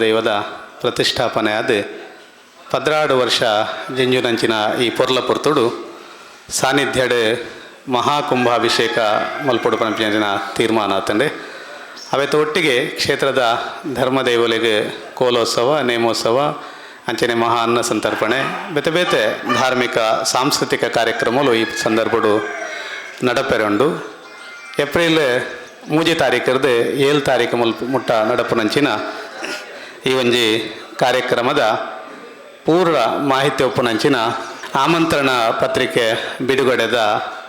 ದೈವದ ಪ್ರತಿಷ್ಠಾಪನೆ ಆದ ಪದ್ರಾಡು ವರ್ಷ ಜಂಜುನಂಚಿನ ಈ ಪೊರ್ಲ ಸಾನ್ನಿಧ್ಯಡ್ ಮಹಾಕುಂಭಾಭಿಷೇಕ ಮಲ್ಪೊಡು ಪಂಪಿನ ತೀರ್ಮಾನ ಆತಂಡೆ. ಅವೆತ ಒಟ್ಟಿಗೆ ಕ್ಷೇತ್ರದ ಧರ್ಮದೇವಲಿಗೆ ಕೋಲೋತ್ಸವ, ನೇಮೋತ್ಸವ, ಅಂಚನೆ ಮಹಾ ಅನ್ನ ಸಂತರ್ಪಣೆ, ಬೇತೆ ಬೇತೆ ಧಾರ್ಮಿಕ, ಸಾಂಸ್ಕೃತಿಕ ಕಾರ್ಯಕ್ರಮಗಳು ಈ ಸಂದರ್ಭಡು ನಡಪೆರಂಡು. ಏಪ್ರಿಲ್ ಮೂಜಿ ತಾರೀಕರದು ಏಳು ತಾರೀಕು ಮುಲ್ಪ ಮುಟ್ಟ ನಡಪುನಂಚಿನ ಈ ಒಂಜಿ ಕಾರ್ಯಕ್ರಮದ ಪೂರ್ವ ಮಾಹಿತಿ ಒಪ್ಪುನಂಚಿನ ಆಮಂತ್ರಣ ಪತ್ರಿಕೆ ಬಿಡುಗಡೆದ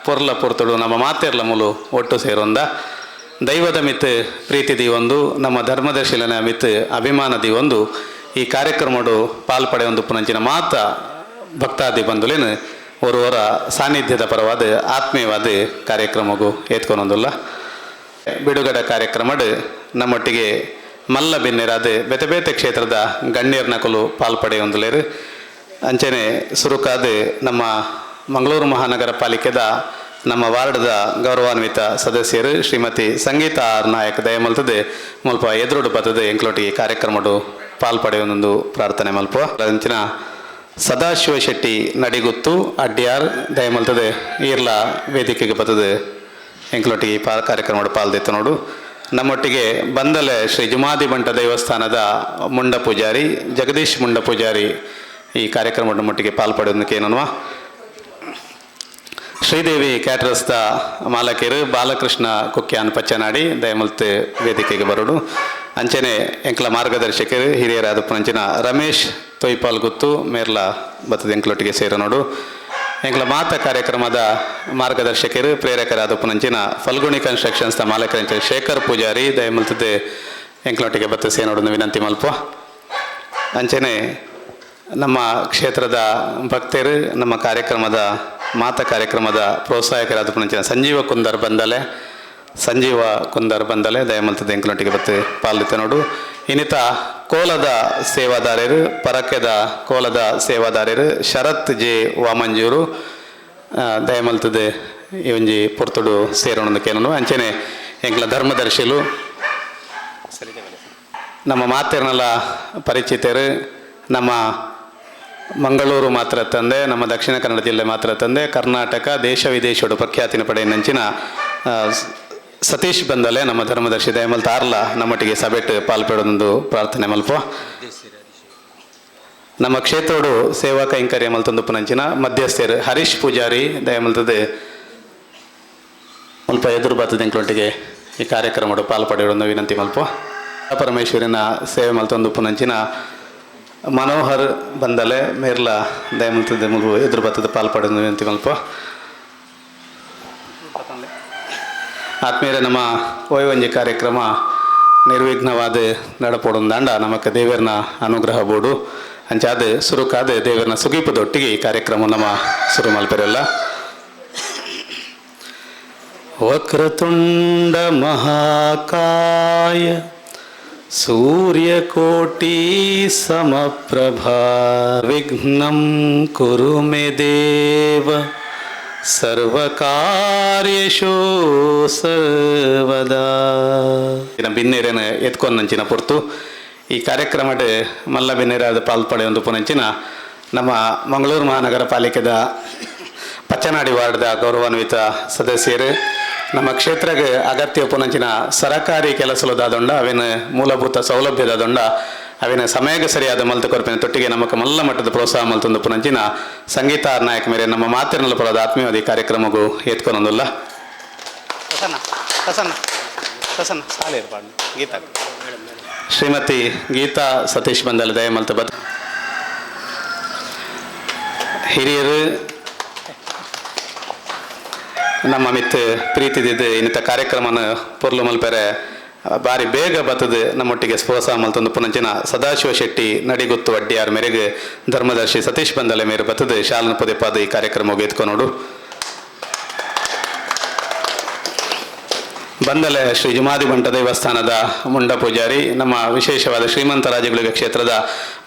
ಪೊರ್ಲ ಪುರ್ತುಳು ನಮ್ಮ ಮಾತೆರ್ಲ ಮುಲು ಒಟ್ಟು ಸೇರೊಂದ. ದೈವದ ಮಿತ್, ಪ್ರೀತಿ ಒಂದು ನಮ್ಮ ಧರ್ಮದರ್ಶಿಲನ ಮಿತ್, ಅಭಿಮಾನ ಒಂದು ಈ ಕಾರ್ಯಕ್ರಮಡು ಪಾಲ್ಪಡೆ ಒಂದು ಪುನಂಚಿನ ಮಾತ ಭಕ್ತಾದಿ ಬಂದುಲೇನು ಒರುವರ ಸಾನ್ನಿಧ್ಯದ ಪರವಾದ ಆತ್ಮೀಯವಾದ ಕಾರ್ಯಕ್ರಮಗೂ ಏತ್ಕೊನೊಂದುಲ್ಲ ಬಿಡುಗಡೆ ಕಾರ್ಯಕ್ರಮಡ್ ನಮ್ಮೊಟ್ಟಿಗೆ ಮಲ್ಲ ಬಿನ್ನೆರಾದ ಬೇತೆ ಬೇತೆ ಕ್ಷೇತ್ರದ ಗಣ್ಯರ ನಕಲು ಪಾಲ್ಪಡೆಯೊಂದುಲೇರು ಅಂಚನೆ ಸುರುಕಾದ ನಮ್ಮ ಮಂಗಳೂರು ಮಹಾನಗರ ಪಾಲಿಕೆದ ನಮ್ಮ ವಾರ್ಡ್ದ ಗೌರವಾನ್ವಿತ ಸದಸ್ಯರು ಶ್ರೀಮತಿ ಸಂಗೀತ ಆರ್ ನಾಯಕ್ ದಯಮಲ್ತದೆ. ಮುಲ್ಪ ಎದುರುಡು ಎಂಕ್ಲೋಟಿ ಎಂಕ್ಲೊಟ್ಟಿಗೆ ಕಾರ್ಯಕ್ರಮಡು ಪಾಲ್ಪಡೆಯೊಂದೊಂದು ಪ್ರಾರ್ಥನೆ ಮಲ್ಪ. ಅಂಚಿನ ಸದಾಶಿವ ಶೆಟ್ಟಿ ನಡಿಗುತ್ತು, ಅಡ್ಯಾರ್ ದಯಮಲ್ತದೆ ಈರ್ಲಾ ವೇದಿಕೆಗೆ ಬತ್ತದೆ ಎಂಕ್ಲೋಟಿ ಪಾ ಕಾರ್ಯಕ್ರಮ ಪಾಲ್ದಿತ್ತು ನೋಡು. ನಮ್ಮೊಟ್ಟಿಗೆ ಬಂದಲೆ ಶ್ರೀ ಜುಮಾದಿ ಬಂಟ ದೇವಸ್ಥಾನದ ಮುಂಡ ಪೂಜಾರಿ, ಜಗದೀಶ್ ಮುಂಡ ಪೂಜಾರಿ ಈ ಕಾರ್ಯಕ್ರಮದ ಮಟ್ಟಿಗೆ ಪಾಲ್ಪಡೋದಕ್ಕೆ ಏನನ್ವಾ ಶ್ರೀದೇವಿ ಕ್ಯಾಟ್ರಸ್ದ ಮಾಲಕಿಯರು ಬಾಲಕೃಷ್ಣ ಕುಕ್ಯಾನ್ ಪಚ್ಚನಾಡಿ ದಯಮಲ್ತ್ ವೇದಿಕೆಗೆ ಬರೋಡು ಅಂಚನೆ ಎಂಕ್ಲ ಮಾರ್ಗದರ್ಶಕರು, ಹಿರಿಯರಾದ ಪಂಚಿನ ರಮೇಶ್ ತೊಯ್ಪಾಲ್ ಗುತ್ತು ಮೇರ್ಲ ಬತ್ತದ ಎಂಕ್ಲೊಟ್ಟಿಗೆ ಸೇರ ಎಂಕ್ಲ ಮಾತ ಕಾರ್ಯಕ್ರಮದ ಮಾರ್ಗದರ್ಶಕರು, ಪ್ರೇರಕರಾದ ಪುನಂಚಿನ ಫಲ್ಗುಣಿ ಕನ್ಸ್ಟ್ರಕ್ಷನ್ಸ್ನ ಮಾಲಕರಂಚ ಶೇಖರ್ ಪೂಜಾರಿ ದಯಮಲ್ತದೆ ಎಂಕ್ಲೊಟ್ಟಿಗೆ ಬತ್ತ ಸೇನೋಡು ವಿನಂತಿ ಮಲ್ಪ ಅಂಚನೆ ನಮ್ಮ ಕ್ಷೇತ್ರದ ಭಕ್ತರು, ನಮ್ಮ ಕಾರ್ಯಕ್ರಮದ ಮಾತ ಕಾರ್ಯಕ್ರಮದ ಪ್ರೋತ್ಸಾಹಕರಾದ ಪುನಂಚಿನ ಸಂಜೀವ ಕುಂದರ್ ಬಂದಲೆ, ಸಂಜೀವ ಕುಂದರ್ ಬಂದಲೆ ದಯಮಲ್ತದೆ ಎಂಕ್ಲೋಟಿಗೆ ಬತ್ತೆ ಪಾಲಿತ ನೋಡು. ಇನ್ನಿತ ಕೋಲದ ಸೇವಾದಾರರು ಪರಕೆದ ಕೋಲದ ಸೇವಾದಾರರು ಶರತ್ ಜೆ ವಾಮಂಜೂರು ದಯಮಲ್ತದೆ ಒಂಜಿ ಪೊರ್ತುಡು ಸೇರೋಣ ಕೇಳೋಣ. ಅಂಚೆನೆ ಎಂಕ್ಲ ಧರ್ಮದರ್ಶಿಲು, ನಮ್ಮ ಮಾತಿರ್ನಲ್ಲ ಪರಿಚಿತರು, ನಮ್ಮ ಮಂಗಳೂರು ಮಾತ್ರ ತಂದೆ, ನಮ್ಮ ದಕ್ಷಿಣ ಕನ್ನಡ ಜಿಲ್ಲೆ ಮಾತ್ರ ತಂದೆ, ಕರ್ನಾಟಕ ದೇಶ ವಿದೇಶಗಳು ಪ್ರಖ್ಯಾತಿನ ಪಡೆಯ ನಂಚಿನ ಸತೀಶ್ ಬಂದಲೆ, ನಮ್ಮ ಧರ್ಮದರ್ಶಿ ದಯಮಲ್ ತಾರ್ಲ, ನಮ್ಮೊಟ್ಟಿಗೆ ಸಭೆಟ್ ಪಾಲ್ಪಡೋದೊಂದು ಪ್ರಾರ್ಥನೆ ಮಲ್ಪ ನಮ್ಮ ಕ್ಷೇತ್ರೋಡು ಸೇವಾ ಕೈಂಕರ್ಯ ಮಲ್ತೊಂದು ಪುನಂಚಿನ ಮಧ್ಯಸ್ಥರು ಹರೀಶ್ ಪೂಜಾರಿ ದಯಮಲ್ತದೆ. ಮಲ್ಪ ಎದುರು ಬರ್ತದೆ ಈ ಕಾರ್ಯಕ್ರಮಡು ಪಾಲ್ಪಡೋದೊಂದು ವಿನಂತಿ ಮಲ್ಪ ಪರಮೇಶ್ವರಿನ ಸೇವೆ ಮಲ್ತೊಂದು ಪುನಂಚಿನ ಮನೋಹರ್ ಬಂದಲೆ, ಮೇರ್ಲ ದಯಮಲ್ತದೆ ಮಗು ಎದುರು ಬರ್ತದೆ ಪಾಲ್ಪಡೋದು ವಿನಂತಿ ಮಲ್ಪ ಆತ್ಮೀಯರೇ, ನಮ್ಮ ಓಯ್ವಂಜಿ ಕಾರ್ಯಕ್ರಮ ನಿರ್ವಿಘ್ನವಾದ ನಡಪೋಡು ದಾಂಡ. ನಮಕ್ ದೇವರನ ಅನುಗ್ರಹ ಬೋಡು. ಅಂಚಾದ ಸುರುಕಾದ ದೇವರನ ಸುಗೀಪದೊಟ್ಟಿಗೆ ಈ ಕಾರ್ಯಕ್ರಮ ನಮ್ಮ ಶುರು ಮಲ್ಪೆರಲ್ಲ ವಕ್ರತುಂಡ ಮಹಾಕಾಯ ಸೂರ್ಯಕೋಟಿ ಸಮಪ್ರಭಾ. ವಿಘ್ನಂ ಕುರು ಮೇ ದೇವ. ಸರ್ವಕಾರ್ಯಶೋ ಸರ್ವದಾ. ಇನ್ನ ಎತ್ಕೊಂಡು ನಂಚಿನ ಪೊರ್ತು. ಈ ಕಾರ್ಯಕ್ರಮಡ್ ಮಲ್ಲ ಬಿನ್ನೇರಾದ ಪಾಲ್ಪಡೆ ಒಂದು ಪುನಂಚಿನ ನಮ್ಮ ಮಂಗಳೂರು ಮಹಾನಗರ ಪಾಲಿಕೆದ ಪಚ್ಚನಾಡಿ ವಾರ್ಡ್ದ ಗೌರವಾನ್ವಿತ ಸದಸ್ಯರು. ನಮ್ಮ ಕ್ಷೇತ್ರಕ್ಕೆ ಅಗತ್ಯ ಪುನಂಚಿನ ಸರಕಾರಿ ಕೆಲಸಲದಾದೊಂಡ ಅವಿನ ಮೂಲಭೂತ ಸೌಲಭ್ಯದಾದೊಂಡ ಅವಿನ ಸಮಯಕ್ಕೆ ಸರಿಯಾದ ಮಲ್ತು ಕೊರಪಿನ ತೊಟ್ಟಿಗೆ ನಮಕ್ ಮಲ್ಲ ಮಟ್ಟದ ಪ್ರೋತ್ಸಾಹ ಮಲ್ತೊಂದು ಪುನಂಚಿನ ಸಂಗೀತ ನಾಯಕ ಮೇರೆ ನಮ್ಮ ಮಾತಿನಲ್ಲಿ ಪರದ ಆತ್ಮೀಯವಾದಿ ಕಾರ್ಯಕ್ರಮಗೂ ಎತ್ಕೊಂಡೊಂದಿಲ್ಲ. ಪ್ರಸನ್ನ ಪ್ರಸನ್ನ ಪ್ರಸನ್ನ ಸಾಲ ಗೀತಾ. ಶ್ರೀಮತಿ ಗೀತಾ ಸತೀಶ್ ಬಂದಲ್ ದಯಮಲ್ತ ಬದ್ ಹಿರಿಯರು ನಮ್ಮ ಮಿತ್ ಪ್ರೀತಿದಿದ್ದು ಇನ್ನಿತ ಕಾರ್ಯಕ್ರಮನ ಪೊರ್ಲು ಮಲ್ಪೆರೆ ಬಾರಿ ಬೇಗ ಬತ್ತದು ನಮ್ಮೊಟ್ಟಿಗೆ ಸ್ಪೋಸಾಮಲ್ ತಂದು ಪುನಂಚಿನ ಸದಾಶಿವ ಶೆಟ್ಟಿ, ನಡಿಗುತ್ತು ಅಡ್ಡಿಯಾರ್ ಮೇರೆಗೆ ಧರ್ಮದರ್ಶಿ ಸತೀಶ್ ಬಂದಲೆ ಮೇರೆ ಬತ್ತದು ಶಾಲನ ಪದೇ ಪಾದ ಈ ಕಾರ್ಯಕ್ರಮ ಎತ್ಕೊನೋಡು ಬಂದಲೆ ಶ್ರೀ ಜುಮಾದಿ ಬಂಟ ದೇವಸ್ಥಾನದ ಮುಂಡ ಪೂಜಾರಿ, ನಮ್ಮ ವಿಶೇಷವಾದ ಶ್ರೀಮಂತ ರಾಜಗುಳಿಗ ಕ್ಷೇತ್ರದ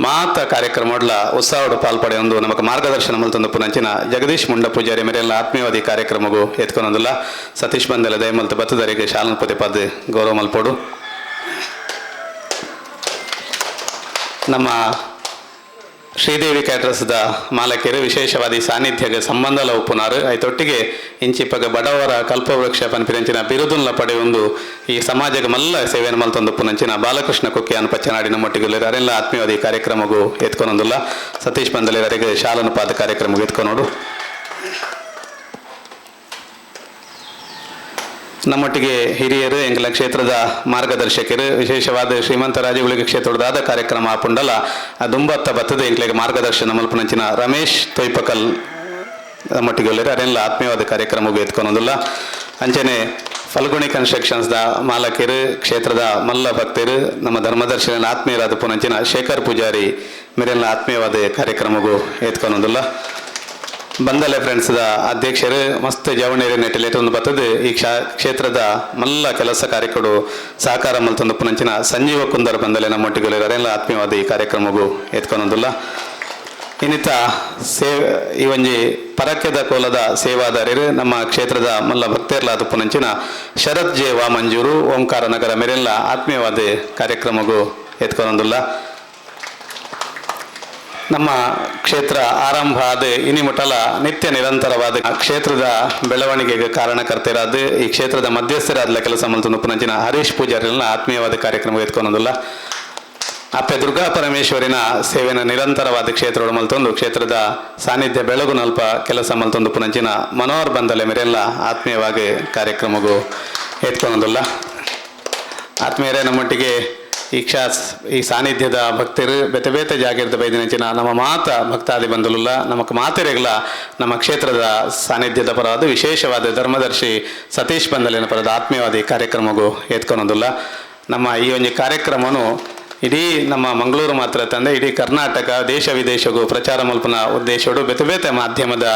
ಮಾತ ಕಾರ್ಯಕ್ರಮಗಳ ಉತ್ಸಾಹಡು ಪಾಲ್ಪಡೆ ಒಂದು ನಮಗೆ ಮಾರ್ಗದರ್ಶನ ಮಲ್ತೊಂದು ಪುನಂಚಿನ ಜಗದೀಶ್ ಮುಂಡ ಪೂಜಾರಿ ಮೇರೆಲ್ಲ ಆತ್ಮೀಯವಾದಿ ಕಾರ್ಯಕ್ರಮಗೂ ಎತ್ಕೊನೊಂದಿಲ್ಲ ಸತೀಶ್ ಬಂದಲೆ ದಯಮಲ್ತ ಬತ್ತದರಿಗೆ ಶಾಲನ ಪತಿ ಪಾದ ಗೌರವ ಮಲ್ಪೋಡು. ನಮ್ಮ ಶ್ರೀದೇವಿ ಕ್ಯಾಟ್ರಸ್ದ ಮಾಲಕಿಯರು ವಿಶೇಷವಾದಿ ಸಾನ್ನಿಧ್ಯಗೆ ಸಂಬಂಧಲ ಉಪ್ಪುನಾರು ಐತೊಟ್ಟಿಗೆ ಇಂಚಿಪ್ಪಗ ಬಡವರ ಕಲ್ಪವೃಕ್ಷ ಪನ್ಪಿನಂಚಿನ ಬಿರುದುನ್ಲ ಪಡೆಯೊಂದು ಈ ಸಮಾಜಕ್ಕೆ ಮಲ್ಲ ಸೇವೆಯನ್ನು ಮಲ್ತೊಂದು ಪುನಂಚಿನ ಬಾಲಕೃಷ್ಣ ಕುಕ್ಕೆ ಪಚ್ಚನಾಡಿನ ಮೊಟ್ಟಿಗೆ ಅರೆಲ್ಲ ಆತ್ಮೀಯವಾದಿ ಕಾರ್ಯಕ್ರಮಗೂ ಎತ್ಕೊನೊಂದಿಲ್ಲ. ಸತೀಶ್ ಬಂದಲಿವರೆಗೆ ಅರೆಗೆ ಪಾದ ಕಾರ್ಯಕ್ರಮಗೂ ನಮ್ಮೊಟ್ಟಿಗೆ ಹಿರಿಯರು, ಎಂಗಲ ಕ್ಷೇತ್ರದ ಮಾರ್ಗದರ್ಶಕರು, ವಿಶೇಷವಾದ ಶ್ರೀಮಂತ ರಾಜಗಳಿಗೆ ಕ್ಷೇತ್ರದಾದ ಕಾರ್ಯಕ್ರಮ ಪುಂಡಲ ದುಂಬತ್ತ ಬತ್ತದ ಎಂಗ್ಲೆಗೆ ಮಾರ್ಗದರ್ಶನ ಮಲ್ಪನಂಚಿನ ರಮೇಶ್ ತೊಯ್ಪಕಲ್ ನಮ್ಮೊಟ್ಟಿಗೆ ಒಳ್ಳೆಯರು ಅರೆಲ್ಲ ಆತ್ಮೀಯವಾದ ಕಾರ್ಯಕ್ರಮ ಎತ್ಕೊನೋದಿಲ್ಲ ಅಂಚನೆ ಫಲ್ಗುಣಿ ಕನ್ಸ್ಟ್ರಕ್ಷನ್ಸ್ದ ಮಾಲಕಿಯರು ಕ್ಷೇತ್ರದ ಮಲ್ಲ ಭಕ್ತರು, ನಮ್ಮ ಧರ್ಮದರ್ಶನ ಆತ್ಮೀಯರಾದ ಪುನಂಚಿನ ಶೇಖರ್ ಪೂಜಾರಿ ಮೇರೆಲ್ಲ ಆತ್ಮೀಯವಾದ ಕಾರ್ಯಕ್ರಮಗೂ ಎತ್ಕೊನೋದಿಲ್ಲ ಬಂದಲೆ ಫ್ರೆಂಡ್ಸ್ದ ಅಧ್ಯಕ್ಷರು, ಮಸ್ತ್ ಜವಣೇರಿ ನೆಟ್ಟಿಲೇಟ್ ಒಂದು ಬರ್ತದೆ. ಈ ಕ್ಷಾ, ಕ್ಷೇತ್ರದ ಮಲ್ಲ ಕೆಲಸ ಕಾರ್ಯಕರು ಸಹಕಾರ ಮಲ್ತೊಂದು ಪುನಂಚಿನ ಸಂಜೀವ ಕುಂದರ್ ಬಂದಲೆ ನಮ್ಮೊಟ್ಟಿಗೆ ಅರೆಲ್ಲ ಆತ್ಮೀಯವಾದ ಈ ಕಾರ್ಯಕ್ರಮಗೂ ಎತ್ಕೊನೋದಿಲ್ಲ ಇನ್ನಿತ ಸೇವ್ ಈ ಒಂಜಿ ಪರಕ್ಯದ ಕೋಲದ ಸೇವಾದಾರರು ನಮ್ಮ ಕ್ಷೇತ್ರದ ಮಲ್ಲ ಭಕ್ತರ್ಲಾದ ಪುನಂಚಿನ ಶರತ್ ಜೆ ವಾಮಂಜೂರು, ಓಂಕಾರ ನಗರ ಮೇರೆಲ್ಲ ಆತ್ಮೀಯವಾದ ಕಾರ್ಯಕ್ರಮಗೂ ಎತ್ಕೊನೋದಿಲ್ಲ ನಮ್ಮ ಕ್ಷೇತ್ರ ಆರಂಭ ಆದ ಇನಿ ಮುಟ್ಟಲ ನಿತ್ಯ ನಿರಂತರವಾದ ಕ್ಷೇತ್ರದ ಬೆಳವಣಿಗೆಗೆ ಕಾರಣಕರ್ತರಾದ ಈ ಕ್ಷೇತ್ರದ ಮಧ್ಯಸ್ಥರಾದ ಕೆಲಸ ಮಲ್ತು ಪುನಂಚಿನ ಹರೀಶ್ ಪೂಜಾರಿನ ಆತ್ಮೀಯವಾದ ಕಾರ್ಯಕ್ರಮ ಎತ್ಕೊಂಡಲ್ಲ ಅಪ್ಪೆ ದುರ್ಗಾ ಪರಮೇಶ್ವರಿನ ಸೇವೆನ ನಿರಂತರವಾದ ಕ್ಷೇತ್ರ ಮಲ್ತೊಂದು ಕ್ಷೇತ್ರದ ಸಾನ್ನಿಧ್ಯ ಬೆಳಗು ನಲ್ಪ ಕೆಲಸ ಮಲ್ತೊಂದು ಪುನಂಚಿನ ಮನೋಹರ್ ಬಂದಲೆ ಮೇರೆಲ್ಲ ಆತ್ಮೀಯವಾಗಿ ಕಾರ್ಯಕ್ರಮಗೂ ಎತ್ಕೊಂಡಲ್ಲ ಆತ್ಮೀಯರೇ, ನಮ್ಮೊಟ್ಟಿಗೆ ಈ ಕ್ಷಾ ಈ ಸಾನ್ನಿಧ್ಯದ ಭಕ್ತರು ಬೆತೆ ಬೇತೆ ಜಾಗಿರದ ಬೈದಿನಂಚಿನ ನಮ್ಮ ಮಾತ ಭಕ್ತಾದಿ ಬಂದಲುಲ್ಲ ನಮಕ್ ಮಾತೆರೆಗಳ ನಮ್ಮ ಕ್ಷೇತ್ರದ ಸಾನ್ನಿಧ್ಯದ ಪರವಾದ ವಿಶೇಷವಾದ ಧರ್ಮದರ್ಶಿ ಸತೀಶ್ ಬಂದಲಿನ ಪರದ ಆತ್ಮೀಯವಾದಿ ಕಾರ್ಯಕ್ರಮಗೂ ನಮ್ಮ ಈ ಒಂದು ಕಾರ್ಯಕ್ರಮನು ಇಡೀ ನಮ್ಮ ಮಂಗಳೂರು ಮಾತ್ರ ತಂದೆ, ಇಡೀ ಕರ್ನಾಟಕ ದೇಶ ವಿದೇಶಗೂ ಪ್ರಚಾರ ಮಲ್ಪನ ಉದ್ದೇಶಡು ಬೇತೆ ಬೇತೆ ಮಾಧ್ಯಮದ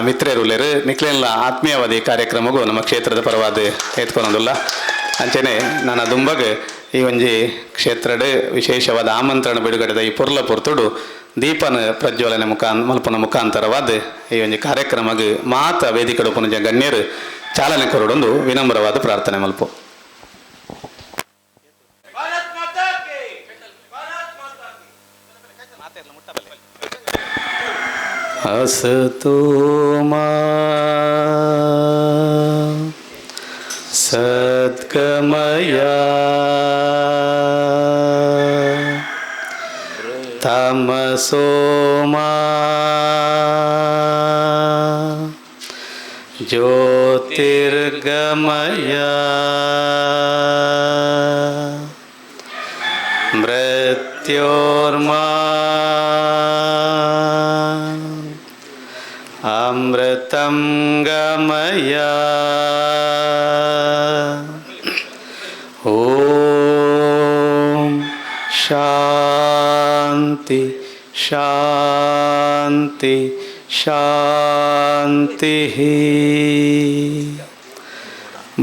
ಮಿತ್ರರುಲೆರು ನಿಕ್ಲೆಲ್ಲ ಆತ್ಮೀಯವಾದಿ ಕಾರ್ಯಕ್ರಮಗೂ ನಮ್ಮ ಕ್ಷೇತ್ರದ ಪರವಾದ ಎತ್ಕೊಳೋದಿಲ್ಲ ಅಂಚನೆ ನನ್ನ ದುಂಬಗ್ ಈ ಒಂಜಿ ಕ್ಷೇತ್ರಡ್ ವಿಶೇಷವಾದ ಆಮಂತ್ರಣ ಬಿಡುಗಡೆದ ಈ ಪುರ್ಲ ಪುರ್ತುಡು ದೀಪನ ಪ್ರಜ್ವಲನೆ ಮುಖಾನ್ ಮಲ್ಪನ ಮುಖಾಂತರವಾದ ಈ ಒಂಜಿ ಕಾರ್ಯಕ್ರಮಗ್ ಮಾತ ವೇದಿಕೆಡು ಪುನಜ ಗಣ್ಯರು ಚಾಲನೆ ಕೊರಡೊಂದು ವಿನಮ್ರವಾದ ಪ್ರಾರ್ಥನೆ ಮಲ್ಪ. ಹಸತೋಮಾ सत्कमया तमसोमा ज्योतिर्गमया। मृत्योर्मा। अमृतं गमया। ಶಾಂತಿ ಶಾಂತಿ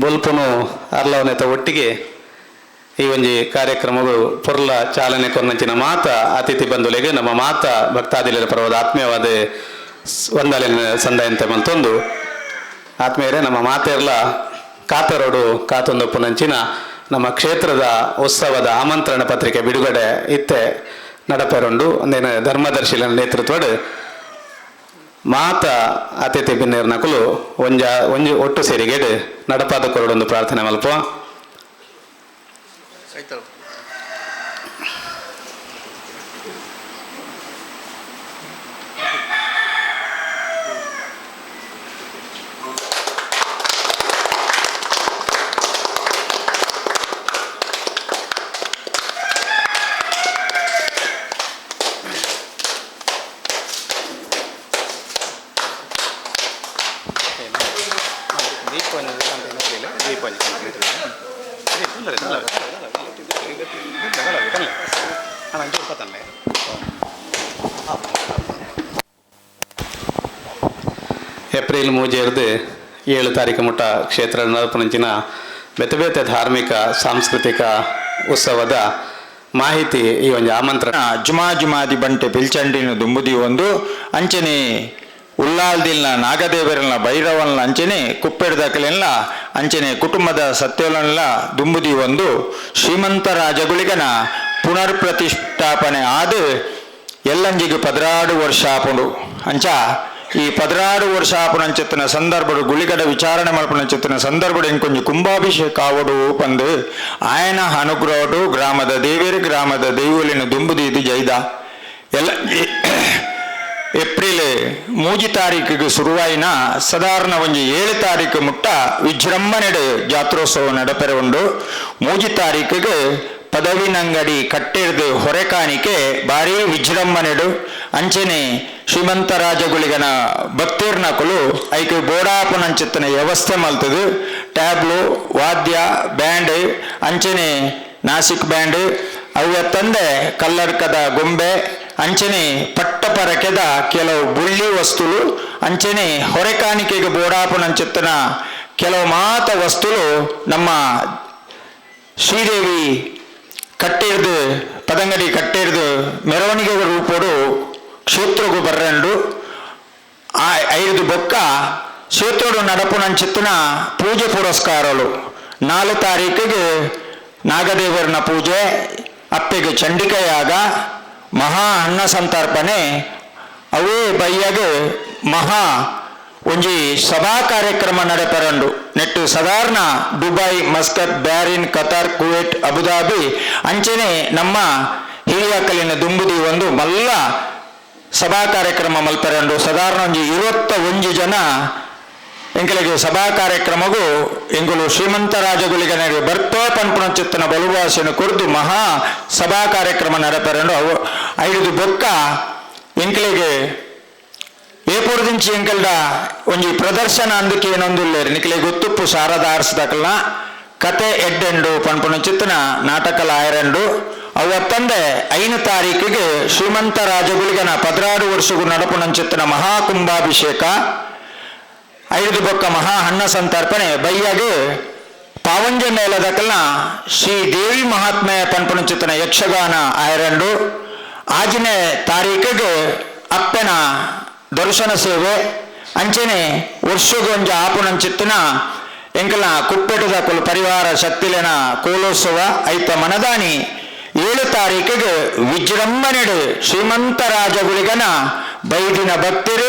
ಬೊಲ್ಪನು ಅರ್ಲವನೆತ ಒಟ್ಟಿಗೆ ಈ ಒಂದು ಕಾರ್ಯಕ್ರಮಗಳು ಪೊರ್ಲ ಚಾಲನೆ ಕೊರ್ನಂಚಿನ ಮಾತ ಅತಿಥಿ ಬಂಧುಲೆಗೆ ನಮ್ಮ ಮಾತ ಭಕ್ತಾದಿಲರ ಪರ್ವದ ಆತ್ಮೀಯವಾದ ಒಂದಾಲಿನ ಸಂದಾಯಂತೆ ಮಂತೊಂದು ಆತ್ಮೀಯರೇ, ನಮ್ಮ ಮಾತೆರ್ಲ ಕಾತರೋಡು ಕಾತೊಂದಪ್ಪುನಂಚಿನ ನಮ್ಮ ಕ್ಷೇತ್ರದ ಉತ್ಸವದ ಆಮಂತ್ರಣ ಪತ್ರಿಕೆ ಬಿಡುಗಡೆ ಇತ್ತೆ. ನಡಪೆರೊಂಡು ಒಂದೇನ ಧರ್ಮದರ್ಶಿಲ ನೇತೃತ್ವಡ್ ಮಾತ ಅತಿಥಿ ಬಿನ್ನೇರ್ನಕುಲು ಒಂಜ, ಒಂಜಿ ಒಟ್ಟು ಸೇರಿಗೆಡ್ ನಡಪಾದ ಕೊರಡೊಂದು ಪ್ರಾರ್ಥನೆ ಮಲ್ಪ ಏಪ್ರಿಲ್ ಮೂಜೆರ್ದು ಏಳು ತಾರೀಕು ಮುಟ್ಟ ಕ್ಷೇತ್ರ ನರಪನಂಚಿನ ಬೇತೆ ಬೇತೆ ಧಾರ್ಮಿಕ, ಸಾಂಸ್ಕೃತಿಕ ಉತ್ಸವದ ಮಾಹಿತಿ ಈ ಒಂದು ಆಮಂತ್ರಣ. ಜುಮಾ ಜುಮಾದಿ ಬಂಟೆ ಪಿಲ್ಚಂಡಿನ ದುಂಬುದಿ ಒಂದು, ಅಂಚನೆ ಉಲ್ಲಾಲ್ದಿಲ್ನ ನಾಗದೇವರನ್ನ ಭೈರವಲ್ನ ಅಂಚನೆ ಕುಪ್ಪೆಡ್ದಕಲೆಲ್ಲ, ಅಂಚನೆ ಕುಟುಂಬದ ಸತ್ಯೋಲನ್ಲ ದುಂಬುದಿ ಒಂದು, ಶ್ರೀಮಂತ ರಾಜಗುಳಿಗನ ಪುನರ್ ಪ್ರತಿಷ್ಠಾಪನೆ ಆದ ಎಲ್ಲಂಜಿಗೆ ಪದರಾಡು ವರ್ಷ ಆಪುಂಡು. ಅಂಚ ಈ ಪದರಾಡು ವರ್ಷ చెత్తిన ಸಂದರ್ಭಡು ಗುಳಿಗಡ ವಿಚಾರಣೆ ಮಲ್ಪನಂಚೆತ್ತಿನ చెత్తిన సందర్భుడు ಕುಂಭಾಭಿಷೇಕ ಆವಡು ಪಂದು, ಆಯನ ಅನುಗ್ರಹಡು ಗ್ರಾಮದ ದೇವೇರಿ ಗ್ರಾಮದ ದೈವಲಿನ ದುಂಬುದಿ ಇದು ಜೈದ. ಎಲ್ಲ ಏಪ್ರಿಲ್ ಮೂಜಿ ತಾರೀಕಿಗೆ ಶುರುವಾಯಿನ ಸಾಧಾರಣ ಒಂಜಿ ಏಳು ತಾರೀಕು ಮುಟ್ಟ ವಿಜೃಂಭಣೆಡೆ ಜಾತ್ರೋತ್ಸವ ನಡಪೆರೆ ಉಂಡು ಮೂಜಿ ತಾರೀಕಿಗೆ ಪದವಿನಂಗಡಿ ಕಟ್ಟಿಡ್ದು ಹೊರೆಕಾಣಿಕೆ ಭಾರಿ ವಿಜೃಂಭಣೆಡು. ಅಂಚನೆ ಶ್ರೀಮಂತ ರಾಜಗುಳಿಗನ ಭಕ್ತಿರ್ನಕಲು ಐಕೆ ಬೋಡಾಪನಂಚಿತ್ತನ ವ್ಯವಸ್ಥೆ ಮಲ್ತದು. ಟ್ಯಾಬ್ಲು, ವಾದ್ಯ, ಬ್ಯಾಂಡ್, ಅಂಚನೆ, ನಾಸಿಕ್ ಬ್ಯಾಂಡ್ ಅವು ತಂದೆ ಕಲ್ಲರ್ಕದ ಗೊಂಬೆ, ಅಂಚನೆ ಪಟ್ಟಪರಕೆದ ಕೆಲವು ಬುಳ್ಳಿ ವಸ್ತುಲು, ಅಂಚನೆ ಹೊರೆಕಾಣಿಕೆಗೆ ಬೋಡಾಪನಂಚಿತ್ತನ ಕೆಲವು ಮಾತ ವಸ್ತುಲು ನಮ್ಮ ಶ್ರೀದೇವಿ ಕಟ್ಟಿರ್ದು ಪದಂಗಡಿ ಕಟ್ಟಿರ್ದು ಮೆರವಣಿಗೆ ರೂಪೋಡು ಕ್ಷೇತ್ರಗೂ ಬರ್ರಂಡು ಆ ಐದು ಬೊಕ್ಕ ಕ್ಷೇತ್ರೋಡು ನಡಪುನಂಚಿತ್ತಿನ ಪೂಜೆ ಪುರಸ್ಕಾರಗಳು ನಾಲ್ಕು ತಾರೀಕಿಗೆ ನಾಗದೇವರನ ಪೂಜೆ, ಅಪ್ಪೆಗೆ ಚಂಡಿಕೆಯಾಗ, ಮಹಾ ಅನ್ನ ಸಂತರ್ಪಣೆ, ಅವೇ ಬಯ್ಯಗೆ ಮಹಾ ಒಂಜಿ ಸಭಾ ಕಾರ್ಯಕ್ರಮ ನಡೆಪರಂಡು. ನೆಟ್ಟು ಸಾಧಾರಣ Dubai, Muscat, Bahrain, Qatar Kuwait Abu Dhabi, ಅಂಚನೆ ನಮ್ಮ ಹಿರಿಯಕಲಿನ ದುಂಬುದಿ ಒಂದು ಮಲ್ಲ ಸಭಾ ಕಾರ್ಯಕ್ರಮ ಮಲ್ಪರಂಡು ಸಾಧಾರಣ ಒಂಜಿ ಇರುವತ್ತ ಒಂಜಿ ಜನ ಎಂಕಲಿಗೆ ಸಭಾ ಕಾರ್ಯಕ್ರಮಗೂ ಎಂಗುಲು ಶ್ರೀಮಂತ ರಾಜಗುಲಿಗನಿಗೆ ಬರ್ತೋ ಪನ್ಪುಣ ಚಿತ್ತನ ಬಲುಭಾಷೆಯನ್ನು ಕುರಿತು ಮಹಾ ಸಭಾ ಕಾರ್ಯಕ್ರಮ ನಡಪರಂಡು ಅವು ಐದು ಬೊಕ್ಕ ಎಂಕಲಿಗೆ ಏಪುರದಿಂಚಿ ಎಂಕಲ್ಡ ಒಂಜಿ ಪ್ರದರ್ಶನ ಅಂದಕ್ಕೆ ಏನೊಂದುಲ್ಲೇರು ನಿಕ್ಲೆ ಗೊತ್ತುಪ್ಪು ಸಾರದ ಆರಿಸಿದಕಲ್ನ ಕತೆ ಎಡ್ಡೆಂಡು ಪನ್ಪುಣ ಚಿತ್ತನ ನಾಟಕಲ ಆಯರಂಡು. ಅವತ್ತಂದೆ ಐನು ತಾರೀಕಿಗೆ ಶ್ರೀಮಂತ ರಾಜಗುಳಿಗನ ಪದ್ರಾರು ವರ್ಷಗೂ ನಡಪುನಂಚಿತ್ತಿನ ಮಹಾಕುಂಭಾಭಿಷೇಕ, ಐದು ಬೊಕ್ಕ ಮಹಾ ಹಣ್ಣ ಸಂತರ್ಪಣೆ, ಬೈಯಾಗೆ ಪಾವಂಜ ಮೇಲದಕಲ್ನ ಶ್ರೀ ದೇವಿ ಮಹಾತ್ಮೆಯ ಪನ್ಪುನಂಚಿತ್ತಿನ ಯಕ್ಷಗಾನ ಆಯರಂಡು, ಆಜನೇ ತಾರೀಕಿಗೆ ಅಪ್ಪನ ದರ್ಶನ ಸೇವೆ, ಅಂಚನೆ ವರ್ಷಗೊಂಜ ಆಪುನಂಚಿತ್ತಿನ ಎಂಕಲ ಕುಪ್ಪೆಟದ ಕುಲ ಪರಿವಾರ ಶಕ್ತಿಲೆನ ಕೋಲೋತ್ಸವ, ಐತ ಮನದಾನಿ ಏಳು ತಾರೀಕಿಗೆ ವಿಜೃಂಭಣೆಡು ಶ್ರೀಮಂತ ರಾಜಗುಳಿಗನ ಬೈದಿನ ಭಕ್ತರು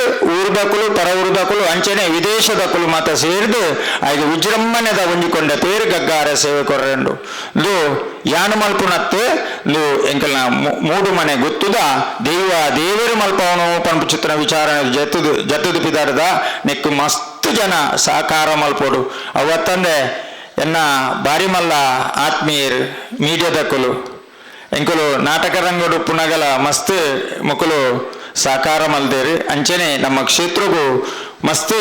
ಪರ ಊರ್ಬಕುಲು ಅಂಚನೆ ವಿದೇಶದ ಕುಲು ಮತ ಸೇರಿದು ಆಯ್ದು ವಿಜೃಂಭಣೆದ ಉಂಜಿಕೊಂಡ ತೇರು ಗಗ್ಗಾರ ಸೇವೆ ಕೊರಂಡು ಲು ಯಾನು ಮಲ್ಪುನತ್ತೆ ಲು ಎಂಕಲ್ನ ಮೂಡು ಮನೆ ಗೊತ್ತುದ, ದೇವ, ದೇವರು ಮಲ್ಪವನು ಪಂಪುಚಿತ್ರ ವಿಚಾರಣೆ ಜತ್ತದು ಜತ್ತದು ಪಿದಾರದ, ನೆಕ್ಕು ಮಸ್ತ್ ಜನ ಸಾಕಾರ ಮಲ್ಪೋಡು. ಅವತ್ತಂದೆ ಎನ್ನ ಬಾರಿ ಮಲ್ಲ ಆತ್ಮೀಯರು, ಮೀಡಿಯಾದ ಕುಲು. ಎಂಕುಲು ನಾಟಕ ರಂಗಡು ಪುನಗಲ ಮಸ್ತ್ ಮುಕುಲು ಸಾಕಾರ ಮಲ್ದೇರು. ಅಂಚನೆ ನಮ್ಮ ಕ್ಷೇತ್ರಗೂ ಮಸ್ತ್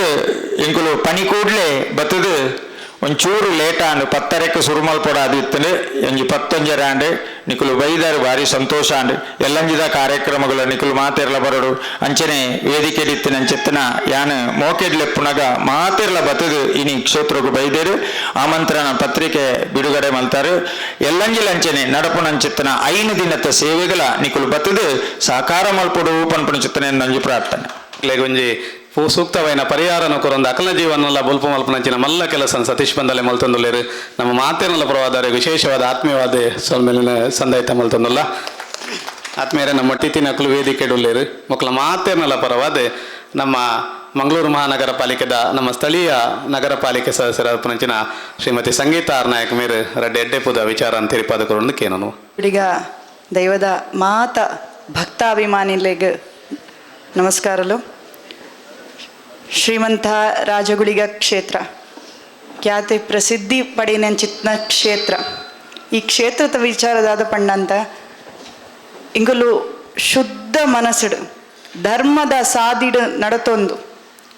ಎಂಕುಲು ಪನಿ ಕೂಡ್ಲೆ ಬತ್ತದು. ಒಂಚೂರು ಲೇಟ್ ಆಂಡ್ ಪತ್ತರಕ್ಕೆ ಸುರುಮಲ್ಪಡ ಆದಿತ್ತಂಡು ಒಂಜಿ ಪತ್ತೊಂಜರ ಆಂಡ್, ನಿಕುಲು ಬೈದಾರು ಭಾರಿ ಸಂತೋಷ ಆಂಡ್. ಎಲ್ಲಂಜಿದ ಕಾರ್ಯಕ್ರಮಗಳು ನಿಕುಲು ಮಾತೆರ್ಲ ಬರಡು. ಅಂಚನೆ ವೇದಿಕೆಡಿತ್ತಿನ ದಿತ್ತಿನ ಚಿತ್ತನ ಯಾನ್ ಮೋಕೆಡ್ಲೆ ಪುನಗ ಮಾತೆರ್ಲ ಬತ್ತದು, ಇನಿ ಕ್ಷೇತ್ರಕ್ಕೆ ಬೈದೇರು. ಆಮಂತ್ರಣ ಪತ್ರಿಕೆ ಬಿಡುಗಡೆ ಮಲ್ತಾರೆ. ಎಲ್ಲಂಜಿಲ ಅಂಚನೆ ನಡಪುನಂಚಿತ್ತನ ಐನು ದಿನದ ಸೇವೆಗಳ ನಿಕುಲು ಬತ್ತದು, ಸಾಕಾರ ಮಲ್ಪಡು ಪನ್ಪುನ ಚಿತ್ತನೆ ನಂಜಿ ಪ್ರಾರ್ಥನೆ. ಒಂಜಿ ಸೂಕ್ತವೈನ ಪರಿಹಾರ ಕೊರೊಂದು ಅಕಲ ಜೀವನಲ್ಲ ಬುಲ್ಪ ಮಲ್ಪನಂಚಿನ ಮಲ್ಲ ಕೆಲಸ ಸತೀಶ್ ಬಂದಲೆ ಮಲ್ತೊಂದುಲ್ಲೇರು ನಮ್ಮ ಮಾತೇನಲ್ಲ ಪರವಾದರೆ ವಿಶೇಷವಾದ ಆತ್ಮೀಯವಾದ ಸೊಲ್ಮೇಲಿನ ಸಂದಾಯಿತ ಮಲ್ತೊಂದುಲ್ಲ ಆತ್ಮೀಯರೇ ನಮ್ಮ ಟಿತಿ ನಕಲು ವೇದಿಕೆ ಡುಲ್ಲೇರು ಮಕ್ಕಳ ಮಾತೇನಲ್ಲ ಪರವಾದೆ ನಮ್ಮ ಮಂಗಳೂರು ಮಹಾನಗರ ಪಾಲಿಕೆದ ನಮ್ಮ ಸ್ಥಳೀಯ ನಗರ ಪಾಲಿಕೆ ಸದಸ್ಯರ ಶ್ರೀಮತಿ ಸಂಗೀತ ಆರ್ನಾಯಕ್ ಮೇರು ರಡ್ಡೆ ಎಡ್ಡೆಪುದ ವಿಚಾರ ಅಂತ ತಿರುಪಾದಕರು ಕೇನನು ಹುಡುಗ ದೈವದ ಮಾತ ಭಕ್ತಾಭಿಮಾನಿಲೆಗ್ ನಮಸ್ಕಾರಲು ಶ್ರೀಮಂತ ರಾಜಗುಳಿಗ ಕ್ಷೇತ್ರ. ಖ್ಯಾತಿ ಪ್ರಸಿದ್ಧಿ ಪಡಿನಂಚಿತ್ನ ಕ್ಷೇತ್ರ. ಈ ಕ್ಷೇತ್ರದ ವಿಚಾರದಾದ ಪಣ್ಣಂತ, ಇಂಗಲು ಶುದ್ಧ ಮನಸ್ಸಿಡು, ಧರ್ಮದ ಸಾದಿಡು ನಡತೊಂದು.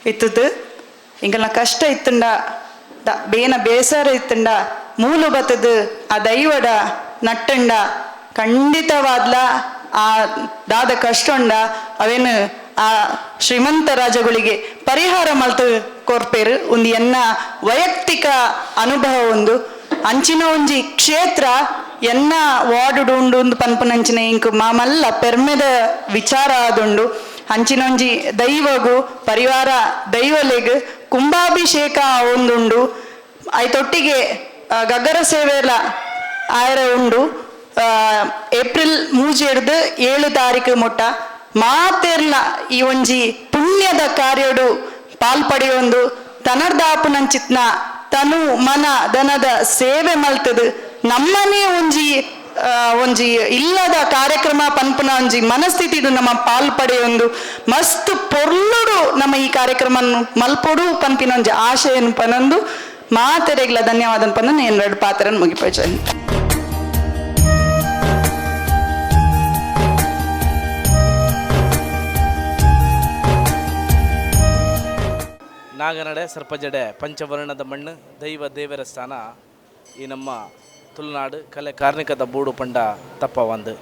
ಇತ್ತದು, ಇಂಗಲ್ನ ಕಷ್ಟ ಇತ್ತುಂಡ ಬೇನ ಬೇಸರ ಇತ್ತುಂಡ, ಮೂಲು ಬತ್ತದು, ಆ ದೈವಡ ನಟ್ಟುಂಡ, ಖಂಡಿತವಾದ್ಲ ಆ ದಾದ ಕಷ್ಟ ಉಂಡ ಅವೇನು ಆ ಶ್ರೀಮಂತ ರಾಜಗಳಿಗೆ ಪರಿಹಾರ ಮಲ್ತು ಕೊರ್ಪೇರು ಒಂದು ಎನ್ನ ವೈಯಕ್ತಿಕ ಅನುಭವ ಒಂದು. ಅಂಚಿನ ಒಂಜಿ ಕ್ಷೇತ್ರ ಎನ್ನ ವಾರ್ಡ್ ಉಂಡು ಒಂದು ಪನ್ಪುನಂಚಿನ ಇಂಕು ಮಾಮಲ್ಲ ಪೆರ್ಮೆದ ವಿಚಾರ ಆದುಂಡು. ಅಂಚಿನೊಂಜಿ ದೈವಗು, ಪರಿವಾರ ದೈವಲೆಗ್ ಕುಂಭಾಭಿಷೇಕ ಒಂದುಂಡು. ಐತೊಟ್ಟಿಗೆ ತೊಟ್ಟಿಗೆ ಗಗ್ಗರ ಸೇವೆಲ ಆಯರ ಉಂಡು. ಏಪ್ರಿಲ್ ಮೂಜೆಡ್ದು ಏಳು ತಾರೀಕು ಮೊಟ್ಟ. ಮಾತೆರ್ಲ ಈ ಒಂಜಿ ಪುಣ್ಯದ ಕಾರ್ಯಡು ಪಾಲ್ಪಡೆಯೊಂದು ತನರ್ದಾಪುನಂಚಿತ್ನ ತನು ಮನ ದನದ ಸೇವೆ ಮಲ್ತದು. ನಮ್ಮನೇ ಒಂಜಿ ಒಂಜಿ ಇಲ್ಲದ ಕಾರ್ಯಕ್ರಮ ಪನ್ಪುನ ಒಂಜಿ ಮನಸ್ಥಿತಿ ನಮ್ಮ ಪಾಲ್ಪಡೆಯೊಂದು ಮಸ್ತ್ ಪೊರ್ಲುಡು ನಮ್ಮ ಈ ಕಾರ್ಯಕ್ರಮ ಮಲ್ಪೊಡು ಪನ್ಪಿನ ಒಂಜಿ ಆಶಯನ್ ಪನಂದು ಮಾತೆರೆಗ್ಲ ಧನ್ಯವಾದ ಪನ್ನ ನಾನು ಎರಡು ಪಾತ್ರನ ಮುಗಿಪೋಯ್ತು. ನಾಗನಡೆ ಸರ್ಪಜಡೆ ಪಂಚವರ್ಣದ ಮಣ್ಣು, ದೈವ ದೇವರ ಸ್ಥಾನ ಈ ನಮ್ಮ ತುಳುನಾಡು ಕಲೆ ಕಾರ್ಣಿಕದ ಬೂಡು ಪಂಡ ತಪ್ಪ ಒಂದು.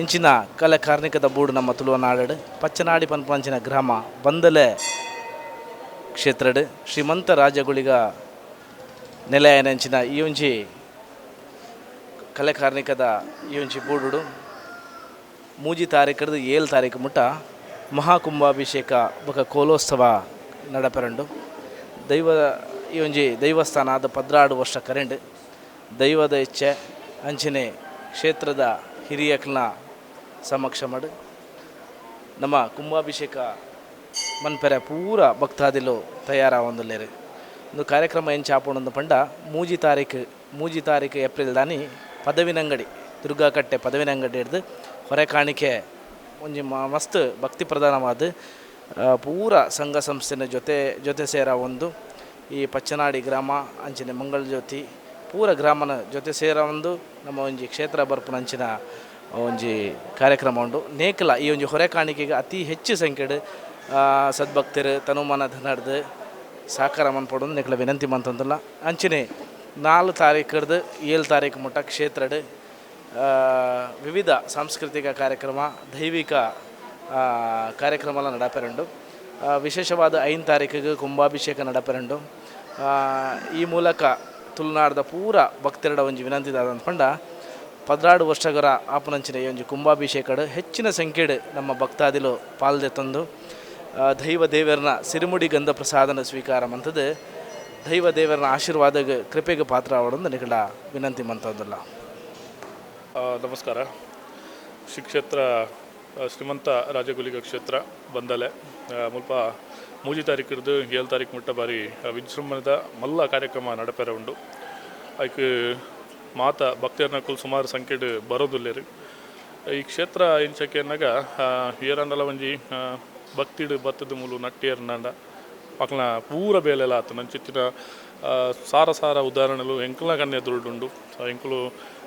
ಇಂಚಿನ ಕಲೆ ಕಾರ್ಣಿಕದ ಬೂಡು ನಮ್ಮ ತುಳುವನಾಡು ಪಚ್ಚನಾಡಿ ಪಂಪಂಚಿನ ಗ್ರಾಮ ಬಂದಲೆ ಕ್ಷೇತ್ರಡು, ಶ್ರೀಮಂತ ರಾಜಗುಳಿಗ ನೆಲೆಯನೆಂಚಿನ ಈ ಒಂಜಿ ಕಲೆ ಕಾರ್ಣಿಕದ ಈ ಒಂಜಿ ಬೂಡುಡು. ಮೂಜಿ ತಾರೀಕಡ್ದು ಏಳು ತಾರೀಕು ಮುಟ್ಟ ಮಹಾಕುಂಭಾಭಿಷೇಕ ಬೊಕ ಕೋಲೋತ್ಸವ ನಡಪೆರಂಡು. ದೈವ, ಈ ಒಂಜಿ ದೈವಸ್ಥಾನ ಅದು ಪದ್ರಾಡು ವರ್ಷ ಕರೆಂಡ್. ದೈವದ ಇಚ್ಛೆ ಅಂಚನೆ ಕ್ಷೇತ್ರದ ಹಿರಿಯಕ್ನ ಸಮಕ್ಷ ಮಾಡು. ನಮ್ಮ ಕುಂಭಾಭಿಷೇಕ ಮನ್ಪೆರೆ ಪೂರ ಭಕ್ತಾದಿಲು ತಯಾರ ಒಂದುಲ್ಲೇರು. ಒಂದು ಕಾರ್ಯಕ್ರಮ ಏನು ಚಾಪುಂಡು ಪಂಡ, ಮೂಜಿ ತಾರೀಕು ಮೂಜಿ ತಾರೀಕು ಏಪ್ರಿಲ್ ದಾನಿ ಪದವಿನಂಗಡಿ, ದುರ್ಗಾಕಟ್ಟೆ ಪದವಿನಂಗಡಿ ಹಿಡ್ದು ಹೊರೆ ಕಾಣಿಕೆ ಒಂಜಿ ಮಸ್ತ್ ಭಕ್ತಿ ಪ್ರಧಾನವಾದ ಪೂರ ಸಂಘ ಸಂಸ್ಥೆನ ಜೊತೆ ಜೊತೆ ಸೇರ ಒಂದು ಈ ಪಚ್ಚನಾಡಿ ಗ್ರಾಮ, ಅಂಚಿನ ಮಂಗಳ ಜ್ಯೋತಿ, ಪೂರ ಗ್ರಾಮನ ಜೊತೆ ಸೇರ ಒಂದು ನಮ್ಮ ಒಂಜಿ ಕ್ಷೇತ್ರ ಬರ್ಪುನ ಅಂಚಿನ ಒಂಜಿ ಕಾರ್ಯಕ್ರಮ ಉಂಡು. ನೇಕಲ ಈ ಒಂಜಿ ಹೊರೆ ಕಾಣಿಕೆಗೆ ಅತಿ ಹೆಚ್ಚು ಸಂಖ್ಯೆಡ್ ಸದ್ಭಕ್ತರು ತನುಮಾನ ಧನಡ್ದು ಸಾಕಾರ ಮನ್ಪಡೋದು ನೆಕ್ಲ ವಿನಂತಿ ಮಂತಂದಿಲ್ಲ. ಅಂಚನೆ ನಾಲ್ಕು ತಾರೀಕಡ್ದು ಏಳು ತಾರೀಕು ಮುಟ್ಟ ಕ್ಷೇತ್ರಡ್ ವಿವಿಧ ಸಾಂಸ್ಕೃತಿಕ ಕಾರ್ಯಕ್ರಮ, ದೈವಿಕ ನಡಪೆರಂಡು. ಆ, ವಿಶೇಷವಾದ ಐದು ತಾರೀಕಿಗೆ ಕುಂಭಾಭಿಷೇಕ ನಡಪೆರಂಡು. ಈ ಮೂಲಕ ತುಳುನಾಡದ ಪೂರ ಭಕ್ತರಡ ಒಂಜಿ ವಿನಂತಿದಾದ ಅಂದ್ಕೊಂಡ ಪದ್ರಾಡು ವರ್ಷಗರ ಆಪನಂಚಿನ ಈ ಒಂದು ಕುಂಭಾಭಿಷೇಕಡ್ ಹೆಚ್ಚಿನ ಸಂಖ್ಯೆಡು ನಮ್ಮ ಭಕ್ತಾದಿಲು ಪಾಲ್ದೆ ತಂದು ದೈವ ದೇವರನ ಸಿರಿಮುಡಿ ಗಂಧ ಪ್ರಸಾದನ ಸ್ವೀಕಾರ ಮಂತದ್ದು ದೈವ ದೇವರನ ಆಶೀರ್ವಾದಗೆ ಕೃಪೆಗೆ ಪಾತ್ರ ಆವಡೊಂದು ನಿಕಡ ವಿನಂತಿ ಮಂತದಲ್ಲ ನಮಸ್ಕಾರ. ಶ್ರೀ ಶ್ರೀಮಂತ ರಾಜಗುಲಿಗ ಕ್ಷೇತ್ರ ಬಂದಲೆ. ಮುಲ್ಪ ಮೂಜಿ ತಾರೀಕಿಡ್ದು ಏಳು ತಾರೀಕು ಮುಟ್ಟ ಬಾರಿ ವಿಜೃಂಭಣದ ಮಲ್ಲ ಕಾರ್ಯಕ್ರಮ ನಡಪೆರ ಉಂಡು. ಅದಕ್ಕೆ ಮಾತ ಭಕ್ತರ್ನಕುಲ್ ಸುಮಾರು ಸಂಖ್ಯೆಡ್ ಬರೋದಿಲ್ಲರಿ ಈ ಕ್ಷೇತ್ರ ಇಂಚಕ್ಕೆ ಅನ್ನಾಗ ಏರಂಡಲ ಒಂಜಿ ಭಕ್ತಿಡ್ ಬತ್ತದ ಮೂಲು ನಟ್ಟಿಯರ್ನಂಡ ಮಕ್ಕಳ ಪೂರ ಬೇಲೆಲ್ಲ ಆತು ನನ್ನ ಚಿತ್ತಿನ ಸಾರ ಸಾರ ಉದಾಹರಣೆಲು ಎಂಕಲ್ನ ಕನ್ನೆ ದುರುಡುಂಡು ಎಂಕುಲು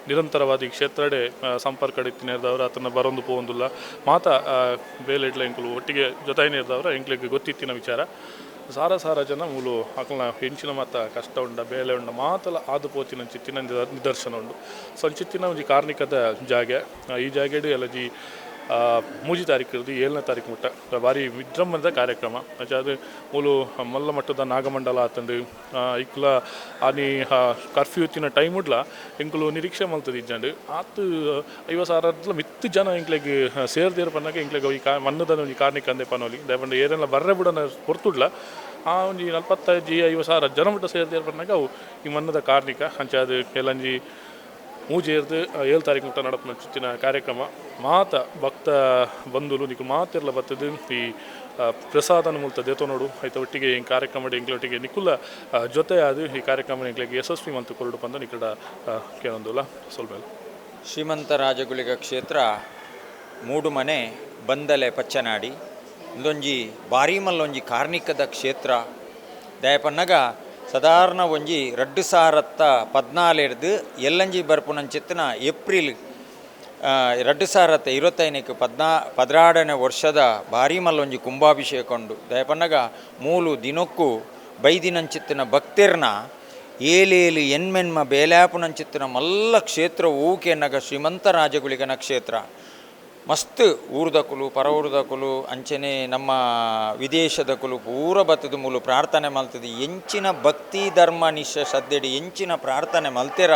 ನಿರಂತರವಾದ ಕ್ಷೇತ್ರಡೆ ಸಂಪರ್ಕ ಅಡಿತಿನ ಇತ್ತಿನೇರ್ದವ್ರು ಆತನ ಬರೊಂದು ಪೋವೊಂದುಲ್ಲ. ಮಾತ ಬೇಲೆಡ್ಲ ಎಂಕುಲು ಒಟ್ಟಿಗೆ ಜೊತೆನೇರ್ದವ್ರ ಎಂಕ್ಲಿಗೆ ಗೊತ್ತಿತ್ತಿನ ವಿಚಾರ. ಸಾರ ಸಾರ ಜನ ಮೂಲು ಅಕಲ್ನ ಹೆಂಚಿನ ಮಾತ, ಕಷ್ಟ ಉಂಡ, ಬೇಲೆ ಉಂಡ ಮಾತಲ ಆದು ಪೋತಿನ ಚಿತ್ತಿನ ನಿದರ್ಶನ ಉಂಡು. ಸೊ ಚಿತ್ತಿನ ಒಂಜಿ ಕಾರ್ಣಿಕದ ಜಾಗೆ ಈ ಜಾಗೆಡು ಎಲ್ಲ ಜಿ ಮೂಜಿ ತಾರೀಕು ಇರೋದು ಏಳನೇ ತಾರೀಕು ಮಟ್ಟ ಭಾರಿ ವಿಜೃಂಭಣದ ಕಾರ್ಯಕ್ರಮ. ಅದು ಮೂಲು ಮಲ್ಲ ಮಟ್ಟದ ನಾಗಮಂಡಲ ಆತಂಡು ಇಕ್ಲ ಆನಿ ಕರ್ಫ್ಯೂ ತಿನ್ನ ಟೈಮ್ ಉಡ್ಲ ಎಂಕುಲು ನಿರೀಕ್ಷೆ ಮಲ್ತದ ಇಜ್ಜಂಡು ಆತು ಐವ ಸಾವಿರ ಮಿತ್ತು ಜನ ಇಂಕ್ಲೆಗೆ ಸೇರ್ದಿರ ಪನ್ನಾಗ ಇಂಕ್ಲೆಗೆ ಈ ಕಾ ಮನ್ನದ ಒಂಜಿ ಕಾರ್ನಿಕ್ ಅಂದೆ ಪನೋಲಿ. ದಯಪಂಡ ಏರೆಲ್ಲ ಬರ್ರೆ ಬಿಡನ ಹೊರ್ತುಡ್ಲ. ಆ, ಒಂಜಿ ನಲ್ವತ್ತೈದು ಐವತ್ತು ಸಾವಿರ ಜನ ಮಟ್ಟ ಸೇರ್ದಿರ ಪನ್ನಾಗ ಅವು ಈ ಮನ್ನದ ಕಾರ್ನಿಕ ಅಂಚಾದ ಎಲ್ಲಂಜಿ ಮೂಜೇರ್ದು ಏಳು ತಾರೀಕು ಮುಟ್ಟ ಚುತ್ತಿನ ಕಾರ್ಯಕ್ರಮ. ಮಾತ ಭಕ್ತ ಬಂಧುಲು ನಿಕು ಮಾತೆರ್ಲ ಬರ್ತದೆ. ಈ ಪ್ರಸಾದ ಪ್ರಸಾದನ ಮೂಲಕ ದೇತೋ ನೋಡು. ಆಯ್ತು ಒಟ್ಟಿಗೆ ಈ ಕಾರ್ಯಕ್ರಮ ಎಂಕ್ಲೊಟ್ಟಿಗೆ ನಿಕುಲ ಆ, ಜೊತೆ ಅದು ಈ ಕಾರ್ಯಕ್ರಮ ಎಂಕ್ಲಿಗೆ ಯಶಸ್ವಿ ಮಂತ್ ಕೊರಡು ಬಂದ ನಿಕಡ ಕೇಳೊಂದುಲ್ಲ. ಸ್ವಲ್ಪ ಶ್ರೀಮಂತ ರಾಜಗುಳಿಗ ಕ್ಷೇತ್ರ ಮೂಡು ಮನೆ ಬಂದಲೆ ಪಚ್ಚನಾಡಿ. ಇಂದೊಂಜಿ ಬಾರಿ ಮಲ್ಲೊಂಜಿ ಕಾರ್ಣಿಕದ ಕ್ಷೇತ್ರ. ದಯಪನ್ನಗ ಸಾಧಾರಣ ಒಂಜಿ ರಡ್ಡು ಸಾರತ್ತ ಪದ್ನಾಲೆರ್ದು ಎಲ್ಲಂಜಿ ಬರ್ಪುನಂಚಿತ್ತಿನ ಏಪ್ರಿಲ್ ಆ, ರಡ್ಡು ಸಾರತ್ತ ಇರುವತ್ತೈನಕ್ಕೆ ಪದ್ನಾ ಪದ್ರಾಡನೇ ವರ್ಷದ ಬಾರಿ ಮಲ್ಲೊಂಜಿ ಕುಂಭಾಭಿಷೇಕ ಉಂಡು ದಯಪನ್ನಗ ಮೂಲು ದಿನಕ್ಕೂ ಬೈದಿನಂಚಿತ್ತಿನ ಭಕ್ತಿರ್ನ ಏಲೇಲು ಎನ್ಮೆನ್ಮ ಬೇಲಾಪುನಂಚಿತ್ತಿನ ಮಲ್ಲ ಕ್ಷೇತ್ರ ಊಕೆ ಎನ್ನಗ ಶ್ರೀಮಂತ ರಾಜಗುಳಿಗನ ಕ್ಷೇತ್ರ. ಮಸ್ತ್ ಊರ್ದಕುಲು ಪರ ಊರ್ದಕುಲು ಅಂಚನೆ ನಮ್ಮ ವಿದೇಶದ ಕುಲು, ಪೂರ ಬತ್ತದ ಮೂಲು ಪ್ರಾರ್ಥನೆ ಮಲ್ತದೆ. ಎಂಚಿನ ಭಕ್ತಿ ಧರ್ಮ ನಿಶ್ಚಯ ಸದ್ದೆಡಿ ಎಂಚಿನ ಪ್ರಾರ್ಥನೆ ಮಲ್ತೆರ?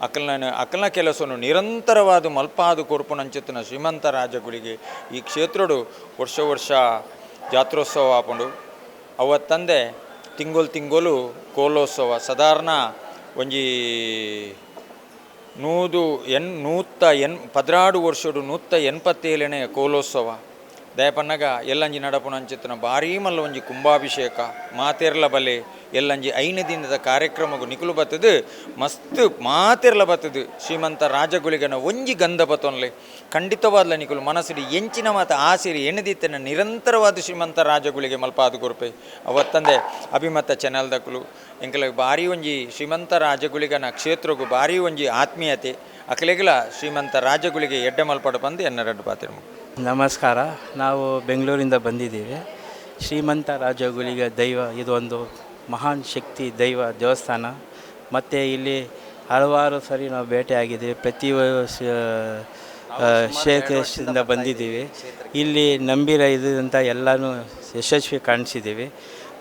ಅಕಲ್ನ ಅಕಲ್ನ ಕೆಲಸವನ್ನು ನಿರಂತರವಾದ ಮಲ್ಪಾದು ಕೊರ್ಪುನಂಚಿತ್ತಿನ ಶ್ರೀಮಂತ ರಾಜಗುಳಿಗೆ. ಈ ಕ್ಷೇತ್ರಡು ವರ್ಷ ವರ್ಷ ಜಾತ್ರೋತ್ಸವ ಆಪುಂಡು. ಅವತ್ತಂದೆ ತಿಂಗೋಲ್ ತಿಂಗೋಲು ಕೋಲೋತ್ಸವ. ಸಾಧಾರಣ ಒಂಜಿ ನೂದು ಎನ್ ನೂತ ಎನ್, ಪದ್ರಾಡು ವರ್ಷಡು ನೂತ ಎನ್ಪತ್ತೇಳನೇ ಕೋಲೋತ್ಸವ. ದಯಪನ್ನಗ, ಎಲ್ಲಂಜಿ ನಡಪುನಂಚಿತ್ತಿನ ಭಾರೀ ಮಲ್ಲ ಒಂಜಿ ಕುಂಭಾಭಿಷೇಕ. ಮಾತೆರ್ಲ ಬಲೆ, ಎಲ್ಲಂಜಿ ಐನ ದಿನದ ಕಾರ್ಯಕ್ರಮಗು ನಿಕುಲು ಬತ್ತದು, ಮಸ್ತ್ ಮಾತೆರ್ಲ ಬತ್ತದು ಶ್ರೀಮಂತ ರಾಜಗುಳಿಗನ ಒಂಜಿ ಗಂಧ ಬತ್ತೊನ್ಲೆ. ಖಂಡಿತವಾದ್ಲ ನಿಕುಲು ಮನಸ್ಸಿಡಿ ಎಂಚಿನ ಮಾತ ಆಸಿರಿ ಎಣದಿತ್ತನ ನಿರಂತರವಾದ ಶ್ರೀಮಂತ ರಾಜಗುಳಿಗೆ ಮಲ್ಪಾದ ಗುರುಪೆ. ಅವತ್ತಂದೆ ಅಭಿಮತ ಚಾನಲ್ದಕುಲು ಎಂಕಲ ಭಾರಿ ಒಂಜಿ ಶ್ರೀಮಂತ ರಾಜ್ಯಗಳಿಗನ ಕ್ಷೇತ್ರಕ್ಕೂ ಭಾರಿ ಒಂಜಿ ಆತ್ಮೀಯತೆ. ಅಕಲೆಗಲ ಶ್ರೀಮಂತ ರಾಜಗುಳಿಗೆ ಎಡ್ಡೆ ಮಲ್ಪಡ ಬಂದು ಎನ್ನರಡ್ಡು ಪಾತ್ರೆ ನಮಸ್ಕಾರ. ನಾವು ಬೆಂಗಳೂರಿಂದ ಬಂದಿದ್ದೀವಿ. ಶ್ರೀಮಂತ ರಾಜಗುಳಿಗ ದೈವ ಇದು ಮಹಾನ್ ಶಕ್ತಿ ದೈವ ದೇವಸ್ಥಾನ. ಮತ್ತು ಇಲ್ಲಿ ಹಲವಾರು ಸರಿ ನಾವು ಭೇಟಿಯಾಗಿದ್ದೀವಿ. ಪ್ರತಿ ಆ, ಕ್ಷೇತ್ರದಿಂದ ಬಂದಿದ್ದೀವಿ. ಇಲ್ಲಿ ನಂಬಿರ ಇದಂಥ ಎಲ್ಲನೂ ಯಶಸ್ವಿ ಕಾಣಿಸಿದ್ದೀವಿ.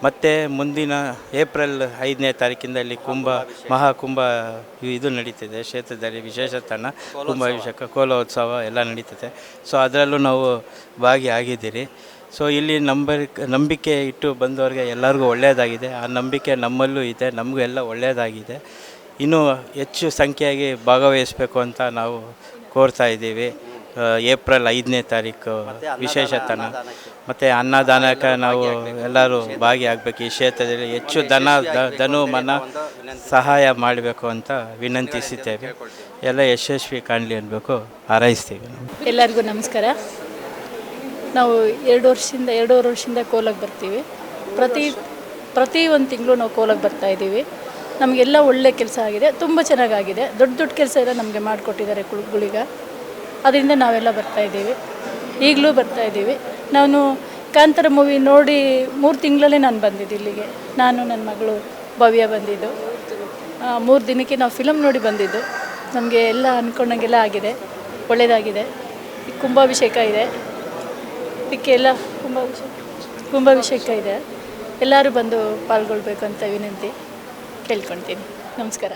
ಮತ್ತು ಮುಂದಿನ ಏಪ್ರಿಲ್ ಐದನೇ ತಾರೀಕಿಂದ ಇಲ್ಲಿ ಕುಂಭ, ಮಹಾಕುಂಭ ಇದು ನಡೀತಿದೆ. ಕ್ಷೇತ್ರದಲ್ಲಿ ವಿಶೇಷ ತಾಣ ಕುಂಭಾಭಿಷೇಕ, ಕೋಲೋತ್ಸವ ಎಲ್ಲ ನಡೀತದೆ. ಸೊ ಅದರಲ್ಲೂ ನಾವು ಭಾಗಿಯಾಗಿದ್ದೀರಿ. ಸೊ ಇಲ್ಲಿ ನಂಬರ್ ನಂಬಿಕೆ ಇಟ್ಟು ಬಂದವ್ರಿಗೆ ಎಲ್ಲರಿಗೂ ಒಳ್ಳೆಯದಾಗಿದೆ ಆ ನಂಬಿಕೆ ನಮ್ಮಲ್ಲೂ ಇದೆ ನಮಗೂ ಎಲ್ಲ ಒಳ್ಳೆಯದಾಗಿದೆ ಇನ್ನೂ ಹೆಚ್ಚು ಸಂಖ್ಯೆಯಾಗಿ ಭಾಗವಹಿಸಬೇಕು ಅಂತ ನಾವು ಕೋರ್ತಾ ಇದ್ದೀವಿ. ಏಪ್ರಿಲ್ ಐದನೇ ತಾರೀಕು ವಿಶೇಷತನ ಮತ್ತು ಅನ್ನದಾನಕ್ಕೆ ನಾವು ಎಲ್ಲರೂ ಭಾಗಿಯಾಗಬೇಕು. ಈ ಕ್ಷೇತ್ರದಲ್ಲಿ ಹೆಚ್ಚು ದನ ದ- ಧನು ಮನ ಸಹಾಯ ಮಾಡಬೇಕು ಅಂತ ವಿನಂತಿಸುತ್ತೇವೆ ಎಲ್ಲ ಯಶಸ್ವಿ ಕಾಣಲಿ ಅನ್ಬೇಕು. ಹಾರೈಸ್ತೀವಿ ಎಲ್ಲರಿಗೂ ನಮಸ್ಕಾರ. ನಾವು ಎರಡು ವರ್ಷದಿಂದ ಎರಡೂವರೆ ವರ್ಷದಿಂದ ಕೋಲಕ್ಕೆ ಬರ್ತೀವಿ. ಪ್ರತಿ ಪ್ರತಿ ಒಂದು ತಿಂಗಳು ನಾವು ಕೋಲಕ್ಕೆ ಬರ್ತಾ ಇದ್ದೀವಿ. ನಮಗೆಲ್ಲ ಒಳ್ಳೆ ಕೆಲಸ ಆಗಿದೆ, ತುಂಬ ಚೆನ್ನಾಗಾಗಿದೆ. ದೊಡ್ಡ ದೊಡ್ಡ ಕೆಲಸ ಎಲ್ಲ ನಮಗೆ ಮಾಡಿಕೊಟ್ಟಿದ್ದಾರೆ ಕುಳುಗುಳಿಗ ಅದರಿಂದ ನಾವೆಲ್ಲ ಬರ್ತಾಯಿದ್ದೀವಿ ಈಗಲೂ ಬರ್ತಾ ಇದ್ದೀವಿ. ನಾನು ಕಾಂತರ ಮೂವಿ ನೋಡಿ ಮೂರು ತಿಂಗಳಲ್ಲೇ ನಾನು ಬಂದಿದ್ದು ಇಲ್ಲಿಗೆ. ನಾನು ನನ್ನ ಮಗಳು ಭವ್ಯ ಬಂದಿದ್ದು. ಮೂರು ದಿನಕ್ಕೆ ನಾವು ಫಿಲಮ್ ನೋಡಿ ಬಂದಿದ್ದು. ನಮಗೆ ಎಲ್ಲ ಅಂದ್ಕೊಂಡಂಗೆಲ್ಲ ಆಗಿದೆ. ಒಳ್ಳೆಯದಾಗಿದೆ ಕುಂಭಾಭಿಷೇಕ ಇದೆ. ಇದಕ್ಕೆ ಎಲ್ಲ ಕುಂಭಾಭಿಷೇಕ ಕುಂಭಾಭಿಷೇಕ ಇದೆ. ಎಲ್ಲರೂ ಬಂದು ಪಾಲ್ಗೊಳ್ಬೇಕು ಅಂತ ವಿನಂತಿ. ಕೇಳ್ಕೊಳ್ತೀನಿ. ನಮಸ್ಕಾರ.